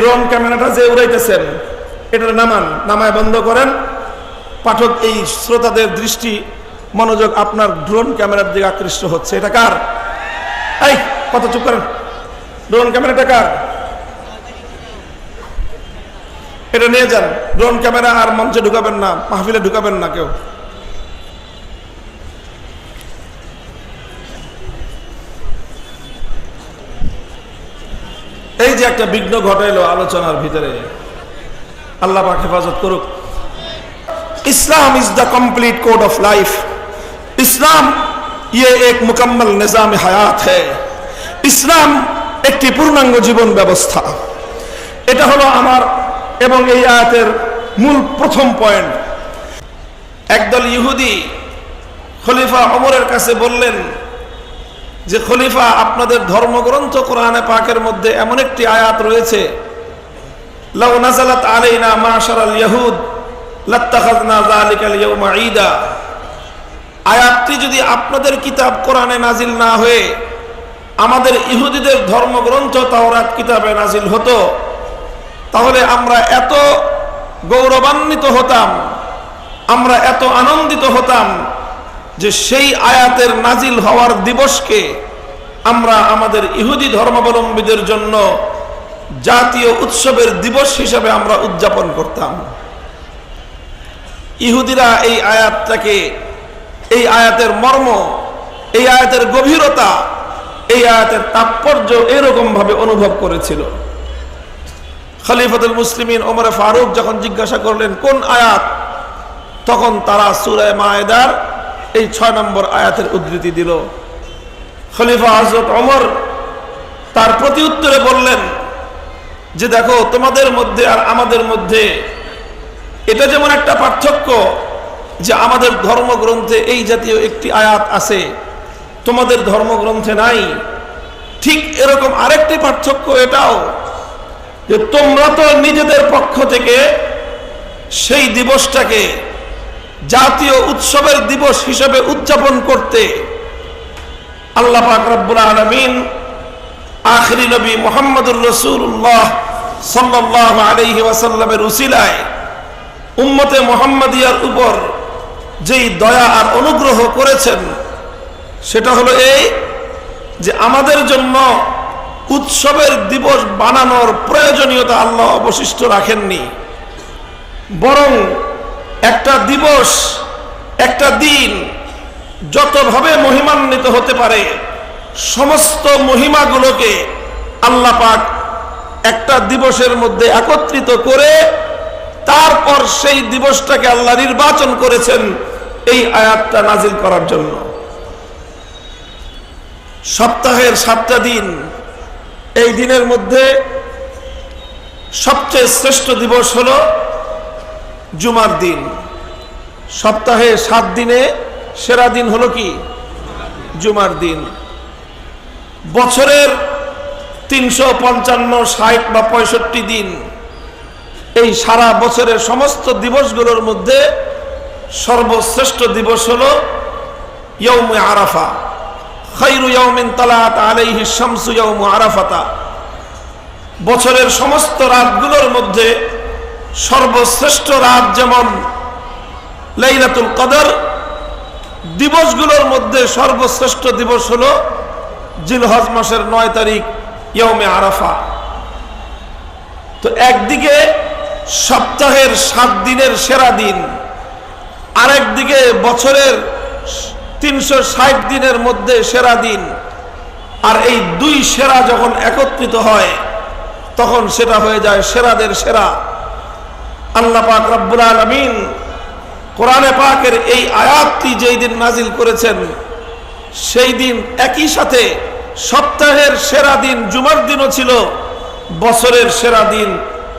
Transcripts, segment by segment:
Drone ক্যামেরাটা যে উড়াইতেছেন এটা নামান, নামায় বন্ধ করেন। পাঠক, এই শ্রোতাদের দৃষ্টি, মনোযোগ আপনার ড্রোন ক্যামেরার দিকে আকৃষ্ট হচ্ছে। এটা কার? এই কত চুপ করেন। ড্রোন ক্যামেরাটা কার? এটা নিয়ে যান। ড্রোন ক্যামেরা আর মঞ্চে ঢুকাবেন না, মাহফিলে ঢুকাবেন না কেউ। একটা বিঘ্ন ঘটাইলো আলোচনার ভিতরে। আল্লাহ পাক হেফাজত করুক। Islam is the complete code of life Islam ইয়ে এক মুকম্মল নিজাম হায়াত হ্যাঁ ইসলাম একটি পূর্ণাঙ্গ জীবন ব্যবস্থা। এটা হলো আমার এবং এই আয়াতের মূল প্রথম পয়েন্ট। একদল ইহুদি খলিফা অমরের কাছে বললেন যে খলিফা আপনাদের ধর্মগ্রন্থ কোরআনে পাকের মধ্যে এমন একটি আয়াত রয়েছে, লাউ নাজালাত আলাইনা মাশারাল ইয়াহুদ, লাত্তাখাযনা যালিকাল ইয়াউমা ঈদা। আয়াতটি যদি আপনাদের কিতাব কোরআনে নাজিল না হয়ে আমাদের ইহুদিদের ধর্মগ্রন্থ তাওরাত কিতাবে নাজিল হতো, তাহলে আমরা এত গৌরবান্বিত হতাম, আমরা এত আনন্দিত হতাম যে সেই আয়াতের নাজিল হওয়ার দিবসকে আমরা আমাদের ইহুদি ধর্মাবলম্বীদের জন্য জাতীয় উৎসবের দিবস হিসাবে আমরা উদযাপন করতাম। ইহুদিরা এই আয়াতটাকে, এই আয়াতের মর্ম, এই আয়াতের গভীরতা, এই আয়াতের তাৎপর্য এরকম ভাবে অনুভব করেছিল। খলিফাতুল মুসলিমিন ওমরে ফারুক যখন জিজ্ঞাসা করলেন, কোন আয়াত? তখন তারা সুরায় মায়েদার এই ছয় নম্বর আয়াতের উদ্ধৃতি দিল। খলিফা হজরত অমর তার প্রতি উত্তরে বললেন, যে দেখো, তোমাদের মধ্যে আর আমাদের মধ্যে এটা যেমন একটা পার্থক্য যে আমাদের ধর্মগ্রন্থে এই জাতীয় একটি আয়াত আছে, তোমাদের ধর্মগ্রন্থে নাই, ঠিক এরকম আরেকটি পার্থক্য এটাও যে তোমরা তো নিজেদের পক্ষ থেকে সেই দিবসটাকে জাতীয় উৎসবের দিবস হিসেবে উদযাপন করতে আল্লাহ রব্বুল আলমিন আখরি নবী মোহাম্মদুর রসুল্লাহ সাল্লাহ আলহি ওয়াসাল্লামের উসিলায় উম্মতে মোহাম্মদিয়ার উপর যেই দয়া আর অনুগ্রহ করেছেন, সেটা হলো এই যে আমাদের জন্য উৎসবের দিবস বানানোর প্রয়োজনীয়তা আল্লাহ অবশিষ্ট রাখেননি। বরং একটা দিবস, একটা দিন যতভাবে মহিমান্বিত হতে পারে, সমস্ত মহিমাগুলোকে আল্লাহ পাক একটা দিবসের মধ্যে একত্রিত করে তারপর সেই দিবসটাকে আল্লাহ নির্বাচন করেছেন এই আয়াতটা নাজিল করার জন্য। সপ্তাহের সাতটা দিন, এই দিনের মধ্যে সবচেয়ে শ্রেষ্ঠ দিবস হলো জুমার দিন। সপ্তাহে সাত দিনে সেরা দিন হলো কি? জুমার দিন। বছরের তিনশো পঞ্চান্ন, ষাট বা পঁয়ষট্টি দিন। এই সারা বছরের সমস্ত দিবসগুলোর মধ্যে সর্বশ্রেষ্ঠ দিবস হল ইয়ৌমে আরাফা। খৈরু ইয়ৌমিন তালাত আলাইহি শামসু ইয়ৌমু আরাফাতা। বছরের সমস্ত রাতগুলোর মধ্যে সর্বশ্রেষ্ঠ রাত যেমন লাইলাতুল কদর, দিবসগুলোর মধ্যে সর্বশ্রেষ্ঠ দিবস হল জিলহজ মাসের নয় তারিখ ইয়মে আরাফা। তো একদিকে সপ্তাহের সাত দিনের সেরা দিন, আরেকদিকে বছরের তিনশো ষাট দিনের মধ্যে সেরা দিন, আর এই দুই সেরা যখন একত্রিত হয়, তখন সেটা হয়ে যায় সেরাদের সেরা। আল্লাহ পাক রব্বুল আলমিন কোরআনে পাকের এই আয়াতটি যেই দিন নাজিল করেছেন, সেই দিন একই সাথে সপ্তাহের সেরা দিন জুমার দিনও ছিল, বছরের সেরা দিন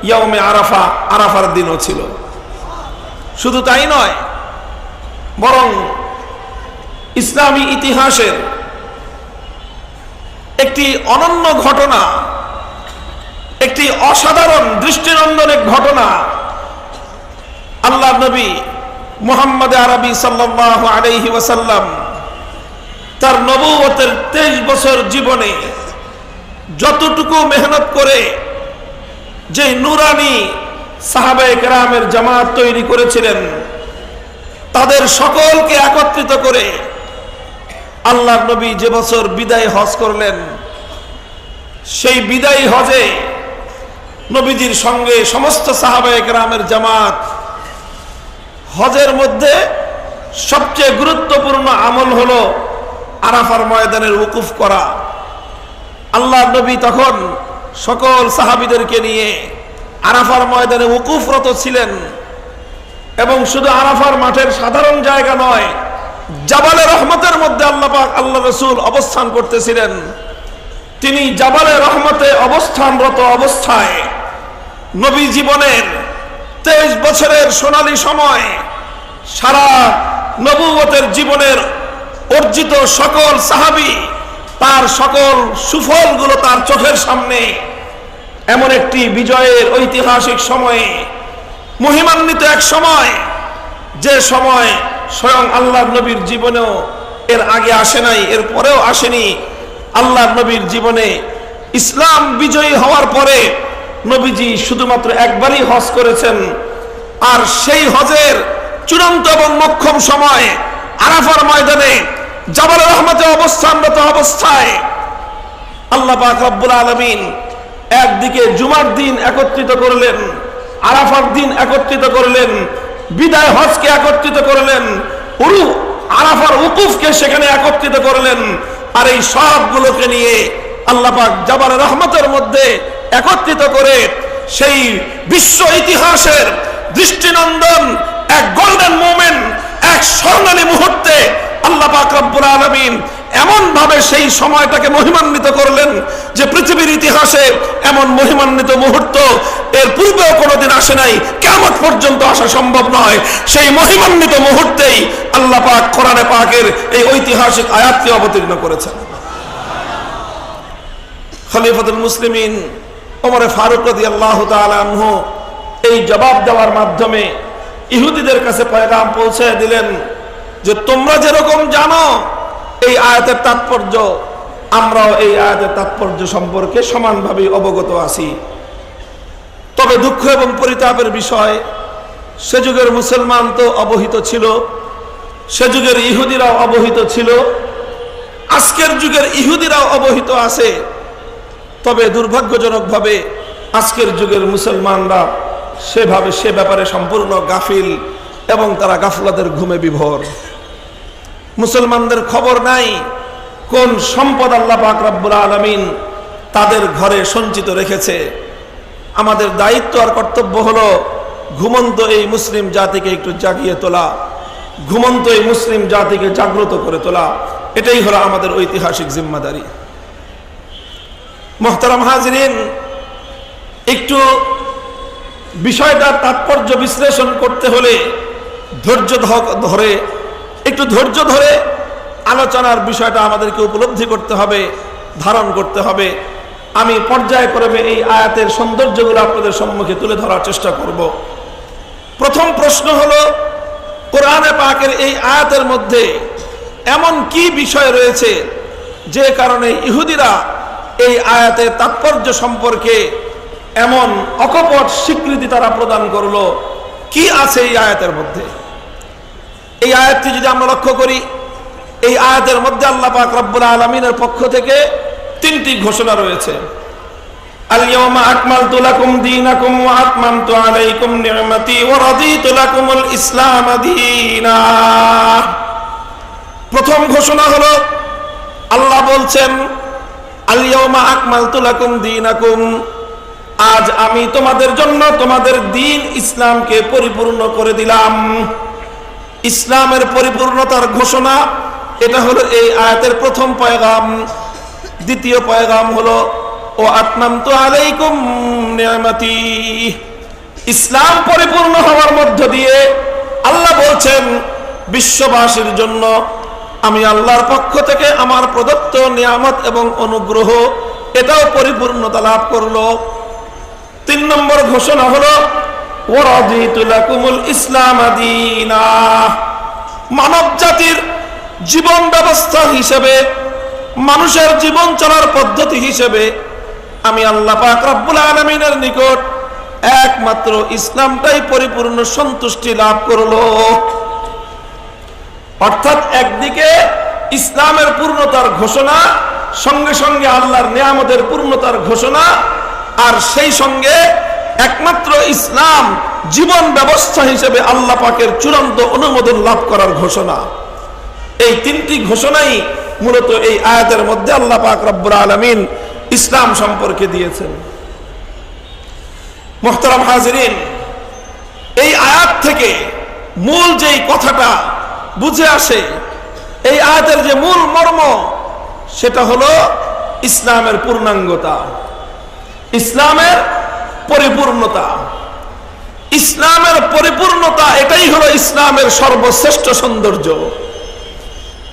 ইয়মে আরাফা, আরাফার দিনও ছিল। শুধু তাই নয়, বরং ইসলামী ইতিহাসের একটি অনন্য ঘটনা, একটি অসাধারণ দৃষ্টিনন্দন এক ঘটনা আল্লাহ নবী মোহাম্মদ আরবি সাল্লাহ আলহি ওয়াসাল্লাম তার নবুয়তের তেইশ বছর জীবনে যতটুকু মেহনত করে যে নুরানি সাহাবায়ে কেরামের জামাত তৈরি করেছিলেন, তাদের সকলকে একত্রিত করে আল্লাহ নবী যে বছর বিদায় হজ করলেন, সেই বিদায়ী হজে নবীজির সঙ্গে সমস্ত সাহাবায়ে রামের জামাত হজের মধ্যে সবচেয়ে গুরুত্বপূর্ণ আমল হলো আরাফার ময়দানের উকুফ করা। আল্লাহ নবী তখন সকল সাহাবিদেরকে নিয়ে আরাফার ময়দানে উকুফরত ছিলেন এবং শুধু আরাফার মাঠের সাধারণ জায়গা নয়, জাবালে রহমতের মধ্যে আল্লাহ পাক, আল্লাহ রসুল অবস্থান করতেছিলেন। তিনি জাবালে রহমতে অবস্থানরত অবস্থায় নবী জীবনের তেইশ বছরের সোনালী সময় সারা নবুবতের জীবনের অর্জিত সকল সাহাবি তার সকল সুফলগুলো তার চোখের সামনে। এমন একটি বিজয়ের ঐতিহাসিক সময়ে, মহিমান্বিত এক সময়, যে সময় স্বয়ং আল্লাহ নবীর জীবনেও এর আগে আসে নাই, এর পরেও আসেনি। আল্লাহ নবীর জীবনে ইসলাম বিজয়ী হওয়ার পরে নবীজি শুধুমাত্র একবারই হজ করেছেন। আর সেই হজের চূড়ান্ত এবং মক্ষম সময় আরাফার ময়দানে জাবাল রহমতে অবস্থানরত অবস্থায় আল্লাহ পাক রব্বুল আলমিন একদিকে জুমার দিন একত্রিত করলেন, আরাফার দিন একত্রিত করলেন, বিদায় হজকে একত্রিত করলেন, উরু, আরাফার উকুফকে সেখানে একত্রিত করলেন। আর এই সবগুলোকে নিয়ে আল্লাহ পাক জাবাল রহমতের মধ্যে একত্রিত করে সেই বিশ্ব ইতিহাসের দৃষ্টিনন্দন, এক গোল্ডেন মোমেন্ট এক স্বর্ণালী মুহূর্তে আল্লাহ পাক রব্বুল আলামিন এমন ভাবে সেই সময়টাকে মহিমান্বিত করলেন যে পৃথিবীর ইতিহাসে এমন মহিমান্বিত মুহূর্ত এর পূর্বেও কোনোদিন আসে নাই কেমন পর্যন্ত আসা সম্ভব নয়। সেই মহিমান্বিত মুহূর্তেই আল্লাহ পাক কোরআনে পাকের এই ঐতিহাসিক আয়াতকে অবতীর্ণ করেছেন। খলিফাতুল মুসলিমিন ওমরে ফারুক রাদি আল্লাহ আনহু এই জবাব দেওয়ার মাধ্যমে ইহুদিদের কাছে পয়গাম পৌঁছে দিলেন যে তোমরা যেরকম জানো এই আয়াতের তাৎপর্য, আমরাও এই আয়াতের তাৎপর্য সম্পর্কে সমানভাবে অবগত আছি। তবে দুঃখ এবং পরিতাপের বিষয়, সে যুগের মুসলমান তো অবহিত ছিল, সে যুগের ইহুদিরাও অবহিত ছিল, আজকের যুগের ইহুদিরাও অবহিত আছে। তবে দুর্ভাগ্যজনকভাবে আজকের যুগের মুসলমানরা সেভাবে সে ব্যাপারে সম্পূর্ণ গাফিল এবং তারা গাফলাদের ঘুমে বিভোর। মুসলমানদের খবর নাই কোন সম্পদ আল্লাহ পাক আলমিন তাদের ঘরে সঞ্চিত রেখেছে। আমাদের দায়িত্ব আর কর্তব্য হলো ঘুমন্ত এই মুসলিম জাতিকে একটু জাগিয়ে তোলা, ঘুমন্ত এই মুসলিম জাতিকে জাগ্রত করে তোলা। এটাই হলো আমাদের ঐতিহাসিক জিম্মাদারি। মোহতারাম হাজরিন, একটু বিষয়টার তাৎপর্য বিশ্লেষণ করতে হলে ধৈর্য ধরে, একটু ধৈর্য ধরে আলোচনার বিষয়টা আমাদেরকে উপলব্ধি করতে হবে, ধারণ করতে হবে। আমি পর্যায়ক্রমে এই আয়াতের সৌন্দর্যগুলো আপনাদের সম্মুখে তুলে ধরার চেষ্টা করব। প্রথম প্রশ্ন হলো, কোরআনে পাকের এই আয়াতের মধ্যে এমন কি বিষয় রয়েছে যে কারণে ইহুদিরা এই আয়াতের তাৎপর্য সম্পর্কে এমন অকপট স্বীকৃতি তারা প্রদান করলো কি আছে এই আয়াতের মধ্যে এই আয়াতটি যদি আমরা লক্ষ্য করি এই আয়াতের মধ্যে আল্লাহ পাক রব্বুল আলমিনের পক্ষ থেকে তিনটি ঘোষণা রয়েছে اليوم أكملت لكم دينكم وأتممت عليكم نعمتي ورضيت لكم الإسلام دينا প্রথম ঘোষণা হলো আল্লাহ বলছেন আজ আমি তোমাদের জন্য তোমাদের দিন ইসলামকে পরিপূর্ণ করে দিলাম। ইসলামের পরিপূর্ণতার ঘোষণা, এটা হলো এই আয়াতের প্রথম পয়গাম। দ্বিতীয় পয়গাম হলো, ও আত্মাম তো আলাইকুম ইসলাম পরিপূর্ণ হওয়ার মধ্য দিয়ে আল্লাহ বলছেন, বিশ্ববাসীর জন্য আমি আল্লাহর পক্ষ থেকে আমার প্রদত্ত নিয়ামত এবং অনুগ্রহ এটাও পরিপূর্ণতা লাভ করল। তিন নম্বর ঘোষণা হলো ইসলাম মানব জাতির জীবন ব্যবস্থা হিসেবে, মানুষের জীবন চলার পদ্ধতি হিসেবে আমি আল্লাহ পাক রব্বুল আলমিনের নিকট একমাত্র ইসলামটাই পরিপূর্ণ সন্তুষ্টি লাভ করল। অর্থাৎ একদিকে ইসলামের পূর্ণতার ঘোষণা, সঙ্গে সঙ্গে আল্লাহর নিয়ামতের পূর্ণতার ঘোষণা, আর সেই সঙ্গে একমাত্র ইসলাম জীবন ব্যবস্থা হিসেবে আল্লাহ পাকের চূড়ান্ত অনুমোদন লাভ করার ঘোষণা। এই তিনটি ঘোষণাই মূলত এই আয়াতের মধ্যে আল্লাহ পাক রব্বুর আলমিন ইসলাম সম্পর্কে দিয়েছেন। মোহতারাম হাজরিন, এই আয়াত থেকে মূল যেই কথাটা বুঝে আসে। এই আয়াতের যে মূল মর্ম, সেটা হলো ইসলামের পূর্ণাঙ্গতা, ইসলামের পরিপূর্ণতা। ইসলামের পরিপূর্ণতা এটাই হলো ইসলামের সর্বশ্রেষ্ঠ সৌন্দর্য।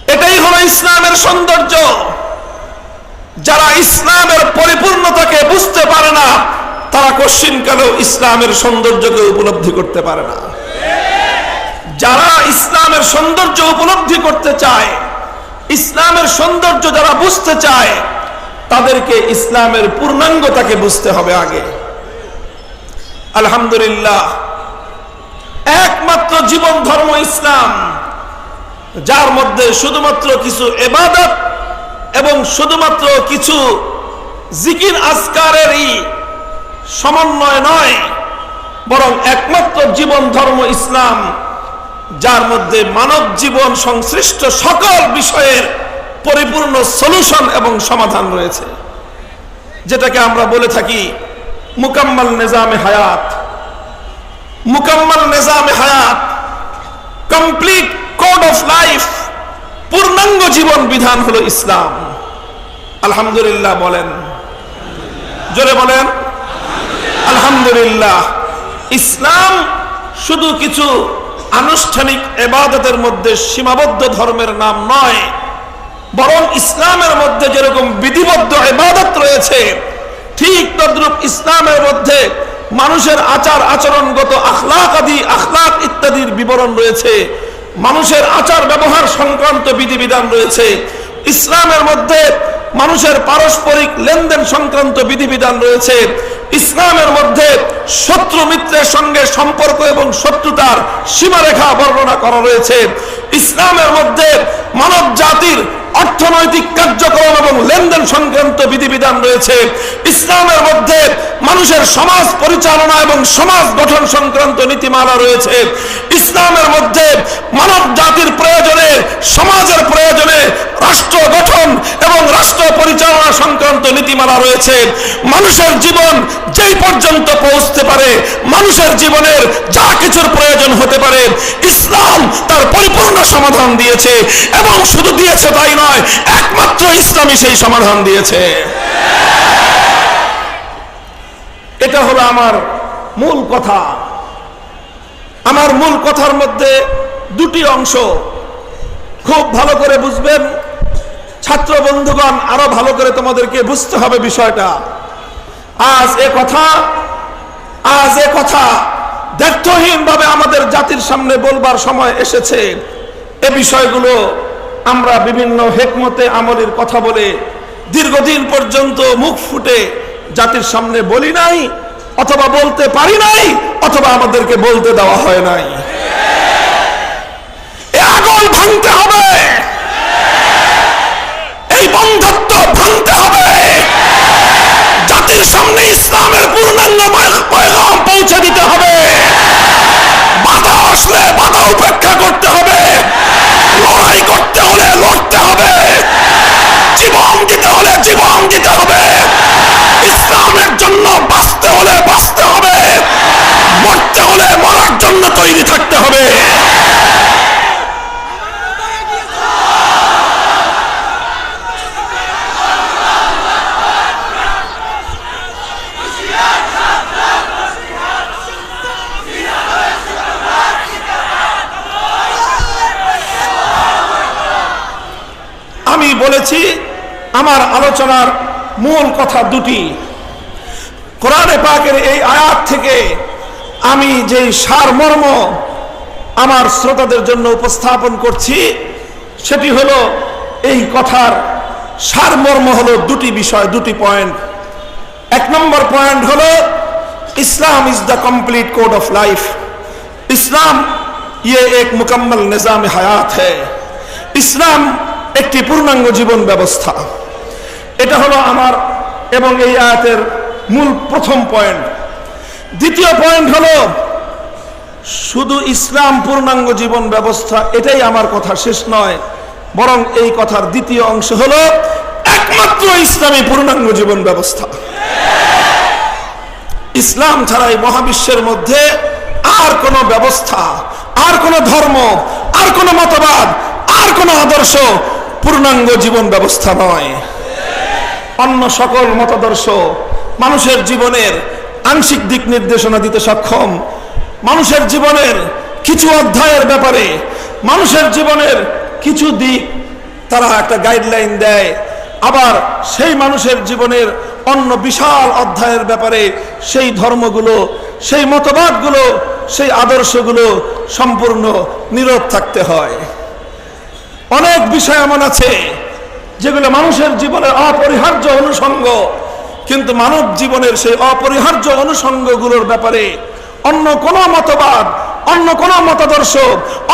এটাই হলো ইসলামের সৌন্দর্য। যারা ইসলামের পরিপূর্ণতাকে বুঝতে পারে না, তারা কশ্চিনকালেও ইসলামের সৌন্দর্যকে উপলব্ধি করতে পারে না। যারা ইসলামের সৌন্দর্য উপলব্ধি করতে চায়, ইসলামের সৌন্দর্য যারা বুঝতে চায়, তাদেরকে ইসলামের পূর্ণাঙ্গতাকে বুঝতে হবে আগে। আলহামদুলিল্লাহ, একমাত্র জীবন ধর্ম ইসলাম, যার মধ্যে শুধুমাত্র কিছু এবাদত এবং শুধুমাত্র কিছু জিকির আসকারেরই সমন্বয় নয়, বরং একমাত্র জীবন ধর্ম ইসলাম যার মধ্যে মানব জীবন সংশ্লিষ্ট সকল বিষয়ের পরিপূর্ণ সলিউশন এবং সমাধান রয়েছে। যেটাকে আমরা বলে থাকি মুকাম্মাল নিজামে হায়াত। মুকাম্মাল নিজামে হায়াত কমপ্লিট কোড অফ লাইফ পূর্ণাঙ্গ জীবন বিধান হলো ইসলাম। আলহামদুলিল্লাহ বলেন। জোরে বলেন। আলহামদুলিল্লাহ। ইসলাম শুধু কিছু আনুষ্ঠানিক এবাদতের মধ্যে সীমাবদ্ধ ধর্মের নাম নয়। বরং ইসলামের মধ্যে যেরকম বিধিবদ্ধ এবাদত রয়েছে, ঠিক তদ্রুপ ইসলামের মধ্যে মানুষের আচার, আচরণগত আখলাক আদি, আখলাক ইত্যাদির বিবরণ রয়েছে। মানুষের আচার, ব্যবহার সংক্রান্ত বিধিবিধান রয়েছে। ইসলামের মধ্যে মানুষের পারস্পরিক লেনদেন সংক্রান্ত বিধিবিধান রয়েছে। ইসলামের মধ্যে শত্রু মিত্রের সঙ্গে সম্পর্ক এবং শত্রুতার সীমারেখা বর্ণনা করা রয়েছে। ইসলামের মধ্যে মানব জাতির অর্থনৈতিক কার্যক্রম এবং লেনদেন সংক্রান্ত বিধিবিধান রয়েছে। ইসলামের মধ্যে মানুষের সমাজ পরিচালনা এবং সমাজ গঠন সংক্রান্ত নীতিমালা রয়েছে। ইসলামের মধ্যে মানব জাতির প্রয়োজনে, সমাজের প্রয়োজনে রাষ্ট্র গঠন এবং রাষ্ট্র পরিচালনা সংক্রান্ত নীতিমালা রয়েছে। মানুষের জীবন যেই পর্যন্ত পৌঁছতে পারে, মানুষের জীবনের যা কিছুর প্রয়োজন হতে পারে, ইসলাম তার পরিপূর্ণ সমাধান দিয়েছে এবং শুধু দিয়েছে তাই নয়, একমাত্র ইসলামই সেই সমাধান দিয়েছে। এটা হলো আমার মূল কথা। আমার মূল কথার মধ্যে দুটি অংশ। খুব ভালো করে বুঝবেন ছাত্র বন্ধুগণ, আরও ভালো করে তোমাদেরকে বুঝতে হবে বিষয়টা। আজ এ কথা, আজ এ কথা দ্ব্যর্থহীন ভাবে আমাদের জাতির সামনে বলবার সময় এসেছে। এ বিষয়গুলো আমরা বিভিন্ন হেকমতে, আমলের কথা বলে দীর্ঘদিন পর্যন্ত মুখ ফুটে জাতির সামনে বলি নাই, অথবা বলতে পারি নাই, অথবা আমাদেরকে বলতে দেওয়া হয় নাই। এ আগল ভাঙতে হবে। উপেক্ষা করতে হবে লড়াই করতে হলে লড়তে হবে জীবন দিতে হলে জীবন দিতে হবে ইসলামের জন্য বাঁচতে হলে বাঁচতে হবে মরতে হলে মরার জন্য তৈরি থাকতে হবে আমি বলেছি আমার আলোচনার মূল কথা দুটি। কোরআনে পাকের এই আয়াত থেকে আমি যে সার মর্ম আমার শ্রোতাদের জন্য উপস্থাপন করছি, সেটি হলো এই কথার সার মর্ম হলো দুটি বিষয়, দুটি পয়েন্ট। এক নম্বর পয়েন্ট হলো, Islam is the complete code of life. Islam ইয়ে এক মুকম্মল নিজাম হায়াত হ্যাঁ ইসলাম একটি পূর্ণাঙ্গ জীবন ব্যবস্থা। এটা হলো আমার এবং এই আয়াতের মূল প্রথম পয়েন্ট। দ্বিতীয় পয়েন্ট হলো, শুধু ইসলাম পূর্ণাঙ্গ জীবন ব্যবস্থা, এটাই আমার কথা, শেষ নয়। বরং এই কথার দ্বিতীয় অংশ হলো, একমাত্র ইসলামী পূর্ণাঙ্গ জীবন ব্যবস্থা। ইসলাম ছাড়া এই মহাবিশ্বের মধ্যে আর কোন ব্যবস্থা, আর কোন ধর্ম, আর কোন মতবাদ, আর কোন আদর্শ পূর্ণাঙ্গ জীবন ব্যবস্থা নয়। অন্য সকল মতাদর্শ মানুষের জীবনের আংশিক দিক নির্দেশনা দিতে সক্ষম, মানুষের জীবনের কিছু অধ্যায়ের ব্যাপারে মানুষের জীবনের কিছু দিক তারা একটা গাইডলাইন দেয়। আবার সেই মানুষের জীবনের অন্য বিশাল অধ্যায়ের ব্যাপারে সেই ধর্মগুলো, সেই মতবাদগুলো, সেই আদর্শগুলো সম্পূর্ণ নীরব থাকতে হয়। অনেক বিষয় এমন আছে যেগুলো মানুষের জীবনের অপরিহার্য অনুষঙ্গ, কিন্তু মানব জীবনের সেই অপরিহার্য অনুষঙ্গগুলোর ব্যাপারে অন্য কোন মতবাদ, অন্য কোন মতাদর্শ,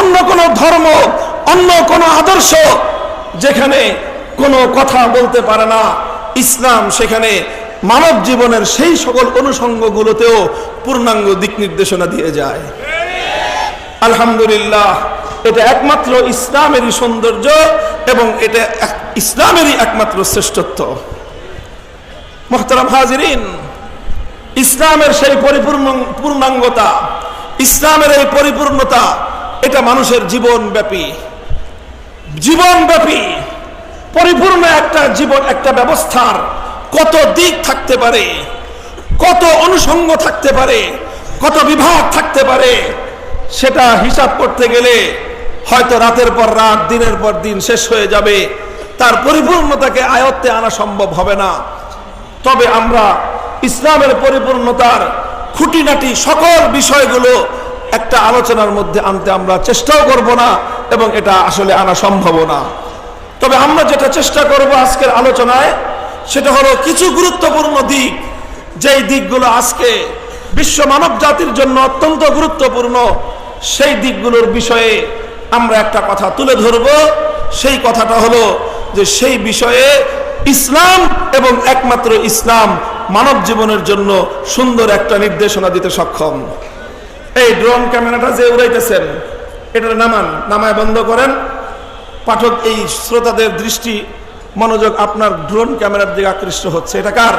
অন্য কোন ধর্ম, অন্য কোন আদর্শ যেখানে কোনো কথা বলতে পারে না। ইসলাম সেখানে মানব জীবনের সেই সকল অনুষঙ্গগুলোতেও পূর্ণাঙ্গ দিক নির্দেশনা দিয়ে যায়। আলহামদুলিল্লাহ। এটা একমাত্র ইসলামেরই সৌন্দর্য এবং এটা ইসলামেরই একমাত্র শ্রেষ্ঠত্ব। মোহতারাম হাজিরিন, ইসলামের সেই পরিপূর্ণ, পূর্ণাঙ্গতা, ইসলামের এই পরিপূর্ণতা, এটা মানুষের জীবন ব্যাপী জীবন ব্যাপী পরিপূর্ণ একটা জীবন, একটা ব্যবস্থার কত দিক থাকতে পারে, কত অনুষঙ্গ থাকতে পারে, কত বিভাগ থাকতে পারে, সেটা হিসাব করতে গেলে হয়তো রাতের পর রাত, দিনের পর দিন শেষ হয়ে যাবে। তার পরিপূর্ণতাকে আয়ত্তে আনা সম্ভব হবে না। তবে আমরা ইসলামের পরিপূর্ণতার খুঁটিনাটি সকল বিষয়গুলো একটা আলোচনার মধ্যে আনতে আমরা চেষ্টাও করব না এবং এটা আসলে আনা সম্ভব না। তবে আমরা যেটা চেষ্টা করব আজকের আলোচনায়, সেটা হলো কিছু গুরুত্বপূর্ণ দিক। যেই দিকগুলো আজকে বিশ্ব মানব জাতির জন্য অত্যন্ত গুরুত্বপূর্ণ, সেই দিকগুলোর বিষয়ে আমরা একটা কথা তুলে ধরব। সেই কথাটা হলো যে সেই বিষয়ে ইসলাম এবং একমাত্র ইসলাম মানব জীবনের জন্য সুন্দর একটা নির্দেশনা দিতে সক্ষম। এই ড্রোন ক্যামেরাটা যে উড়াইতেছেন এটা নামান, নামায় বন্ধ করেন। পাঠক, এই শ্রোতাদের দৃষ্টি, মনোযোগ আপনার ড্রোন ক্যামেরার দিকে আকৃষ্ট হচ্ছে। এটা কার?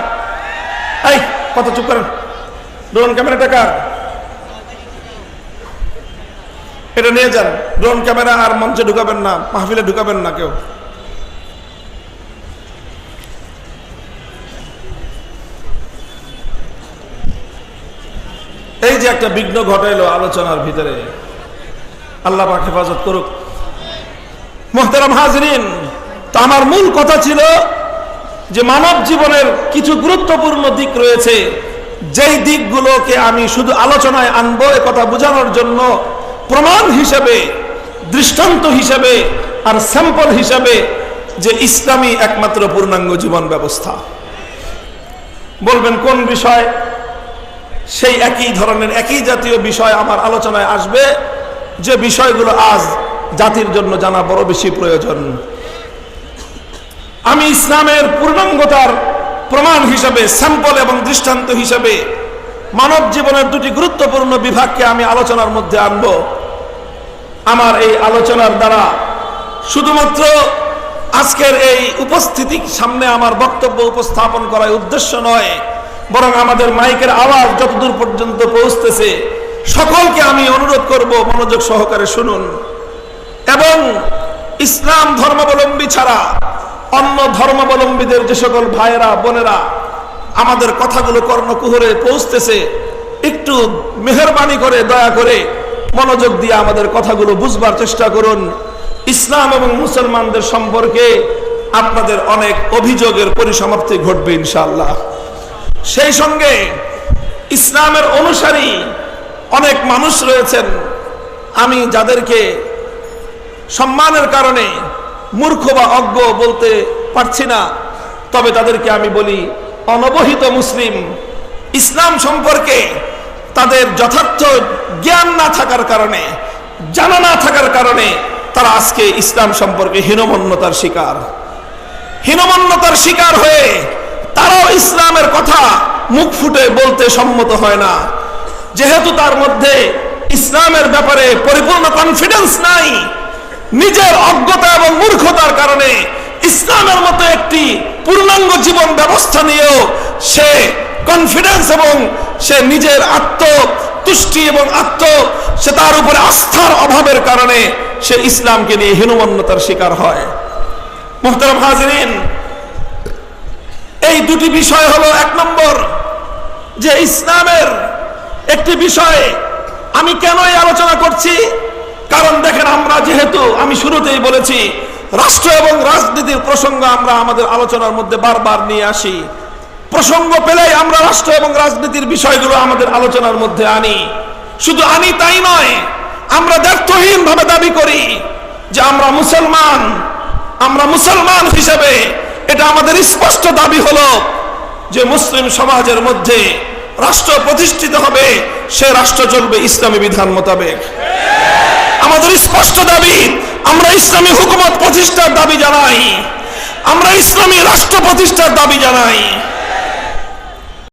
এই, কত চুপ করেন। ড্রোন ক্যামেরাটা কার? এটা নিয়ে যান। ড্রোন ক্যামেরা আর মঞ্চে ঢুকাবেন না, মাহফিলে ঢুকাবেন না কেউ। এই যে একটা বিঘ্ন ঘটাইলো আলোচনার ভিতরে, আল্লাহ পাক হেফাজত করুক। মোহতারাম হাজরিন, তো আমার মূল কথা ছিল যে মানব জীবনের কিছু গুরুত্বপূর্ণ দিক রয়েছে। যেই দিকগুলোকে আমি শুধু আলোচনায় আনব কথা বোঝানোর জন্য প্রমাণ হিসাবে, দৃষ্টান্ত হিসাবে আর স্যাম্পল হিসাবে যে ইসলামী একমাত্র পূর্ণাঙ্গ জীবন ব্যবস্থা। বলবেন, কোন বিষয়? সেই একই ধরনের, একই জাতীয় বিষয় আমার আলোচনায় আসবে। যে বিষয়গুলো আজ জাতির জন্য জানা বড় বেশি প্রয়োজন। আমি ইসলামের পূর্ণাঙ্গতার প্রমাণ হিসাবে, স্যাম্পল এবং দৃষ্টান্ত হিসাবে মানব জীবনের দুটি গুরুত্বপূর্ণ বিভাগকে আমি আলোচনার মধ্যে আনব। আমার এই আলোচনার দ্বারা শুধুমাত্র আজকের এই উপস্থিতি সামনে আমার বক্তব্য উপস্থাপন করার উদ্দেশ্য নয়, বরং আমাদের মাইকের আওয়াজ যতদূর পর্যন্ত পৌঁছতেছে, সকলকে আমি অনুরোধ করব মনোযোগ সহকারে শুনুন। এবং ইসলাম ধর্মাবলম্বী ছাড়া অন্য ধর্মাবলম্বীদের যে সকল ভাইয়েরা, বোনেরা আমাদের কথাগুলো কর্ণকুহরে পৌঁছতেছে, একটু মেহরবানি করে, দয়া করে মনোযোগ দিয়ে আমাদের কথাগুলো বুঝবার চেষ্টা করুন। ইসলাম এবং মুসলমানদের সম্পর্কে আপনাদের অনেক অভিযোগের পরিসমাপ্তি ঘটবে ইনশাল্লাহ সেই সঙ্গে ইসলামের অনুসারী অনেক মানুষ রয়েছেন। আমি যাদেরকে সম্মানের কারণে মূর্খ বা অজ্ঞ বলতে পারছি না, তবে তাদেরকে আমি বলি অনবহিত মুসলিম। ইসলাম সম্পর্কে তাদের যথার্থ জ্ঞান না থাকার কারণে, জানা না থাকার কারণে তারা আজকে ইসলাম সম্পর্কে হীনমন্যতার শিকার। হীনমন্যতার শিকার হয়ে তারাও ইসলামের কথা মুখ ফুটে বলতে সম্মত হয় না। যেহেতু তার মধ্যে ইসলামের ব্যাপারে পরিপূর্ণ কনফিডেন্স নাই, নিজের অজ্ঞতা এবং মূর্খতার কারণে ইসলামের মতো একটি পূর্ণাঙ্গ জীবন ব্যবস্থা নিয়েও সে কনফিডেন্স এবং সে নিজের আত্ম তুষ্টি এবং আত্ম, সে তার উপরে আস্থার অভাবের কারণে সে ইসলামকে নিয়ে হীনমন্যতার শিকার হয়। এই দুটি বিষয় হলো এক নম্বর যে ইসলামের একটি বিষয় আমি কেন এই আলোচনা করছি? কারণ দেখেন আমরা যেহেতু, আমি শুরুতেই বলেছি, রাষ্ট্র এবং রাজনীতির প্রসঙ্গ আমরা আমাদের আলোচনার মধ্যে বারবার নিয়ে আসি। প্রসঙ্গ পেলেই আমরা রাষ্ট্র এবং রাজনীতির বিষয়গুলো আমাদের আলোচনার মধ্যে আনি। শুধু আনি তাই নয়, আমরা ব্যর্থহীন ভাবে দাবি করি যে আমরা মুসলমান। আমরা মুসলমান হিসেবে এটা আমাদের স্পষ্ট দাবি হলো যে মুসলিম সমাজের মধ্যে রাষ্ট্র প্রতিষ্ঠিত হবে, সে রাষ্ট্র চলবে ইসলামী বিধান মোতাবেক। আমাদের স্পষ্ট দাবি, আমরা ইসলামী হুকুমত প্রতিষ্ঠার দাবি জানাই। আমরা ইসলামী রাষ্ট্র প্রতিষ্ঠার দাবি জানাই।